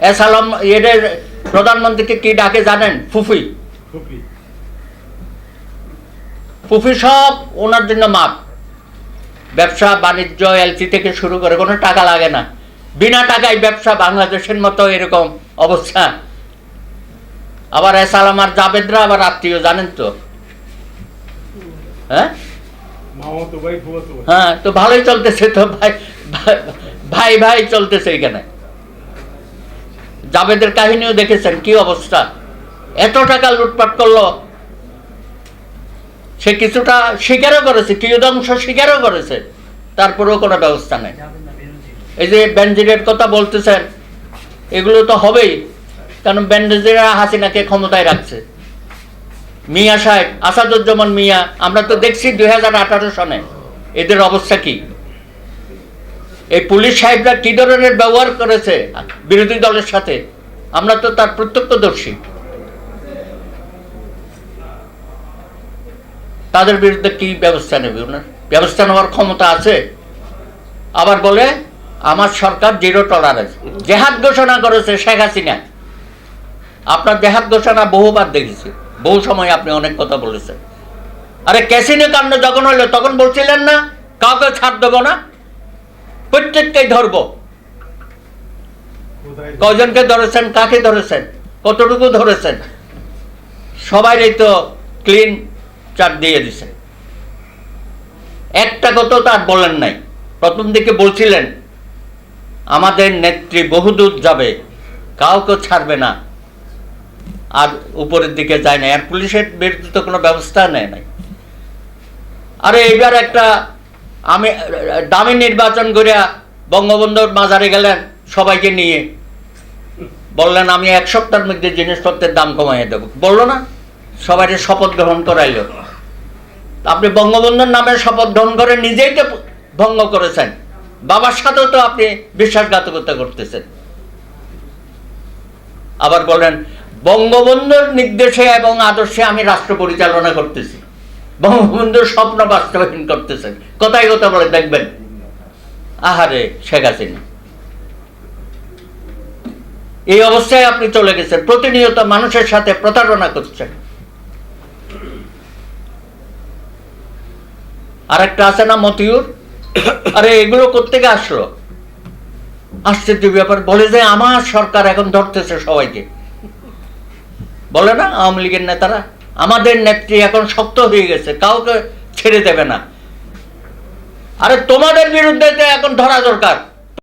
S Alam এদের প্রধানমন্ত্রীকে কি ডাকে জানেন? ফুফি। ফুফি। সব ওনার জন্য মাপ। ব্যবসা বাণিজ্য এলসি থেকে শুরু করে কোনো টাকা লাগে না। বিনা টাকায় ব্যবসা বাংলাদেশের মতো এরকম অবস্থা। আবার এস আলম আর জাবেদরা আবার আত্মীয় জানেন তো? হ্যাঁ? হ্যাঁ তো ভালোই চলতেছে তো ভাই- ভাই ভাই চলতেছে এখানে। জাবেদের কাহিনীও দেখেছেন, কি অবস্থা? এত টাকা লুটপাট করল। সে কিছুটা স্বীকারও করেছে, কিয়দাংশ স্বীকারও করেছে। তারপরেও কোনো ব্যবস্থা নেই। এই যে ব্যানজিরের কথা বলতেছেন, এগুলো তো হবেই, কারণ ব্যান্ডেজেরা হাসিনাকে ক্ষমতায় রাখছে। মিয়া সাহেব, আসাদুজ্জামান মিয়া, আমরা তো দেখছি দুই হাজার আঠারো সনে। এদের অবস্থা কি? এই পুলিশ সাহেবরা কি ধরনের ব্যবহার করেছে বিরোধী দলের সাথে? আমরা তো তার প্রত্যক্ষদর্শী। তাদের বিরুদ্ধে কি ব্যবস্থা নেবে ওনার? ব্যবস্থা নেওয়ার ক্ষমতা আছে? আবার বলে, আমার সরকার জিরো টলারেন্স জেহাদ ঘোষণা করেছে শেখ হাসিনা। আপনার জেহাদ ঘোষণা বহুবার দেখেছি। বহু সময় আপনি অনেক কথা বলেছেন। আরে ক্যাসিনো কাণ্ড যখন হলো, তখন বলছিলেন না, কাউকে ছাড় দেবো না। প্রত্যেককেই ধরবো। কোথায়? কয়জনকে ধরেছেন কাকে ধরেছেন কতটুকু ধরেছেন সবাইরই তো ক্লিন চার্ট দিয়ে দিছে। একটা কথা তার বলেন নাই। প্রথম দিকে বলছিলেন আমাদের নেত্রী বহুদূর যাবে কাউকে ছাড়বে না। আর উপরের দিকে যায় না। আর পুলিশের বিরুদ্ধে তো কোনো ব্যবস্থা নেয় নাই। আরে এইবার একটা আমি দামি নির্বাচন করিয়া বঙ্গবন্ধুর মাজারে গেলেন সবাইকে নিয়ে। বললেন, আমি এক সপ্তাহের মধ্যে জিনিসপত্রের দাম কমাইয়ে দেবো। বলল না সবাই শপথ গ্রহণ করাইল। আপনি বঙ্গবন্ধুর নামে শপথ গ্রহণ করে নিজেই তো ভঙ্গ করেছেন। বাবার সাথেও তো আপনি বিশ্বাসঘাতকতা করতেছেন। আবার বলেন, বঙ্গবন্ধুর নির্দেশে এবং আদর্শে আমি রাষ্ট্র পরিচালনা করতেছি। বঙ্গবন্ধুর স্বপ্ন বাস্তবায়ন করতেছেন। কোথায় কথা বলে, দেখবেন। আহারে, শেখ হাসিনা। এই অবস্থায় আপনি চলে গেছেন, প্রতিনিয়ত মানুষের সাথে প্রতারণা করছেন। আর একটা আছে না মতিউর? আরে, এগুলো কোথেকে আসলো? আশ্চর্য ব্যাপার, বলে যে আমার সরকার এখন ধরতেছে সবাইকে। বলে না, আওয়ামী লীগের নেতারা? আমাদের নেত্রী এখন শক্ত হয়ে গেছে, কাউকে ছেড়ে দেবে না। আরে তোমাদের বিরুদ্ধে এখন ধরা দরকার।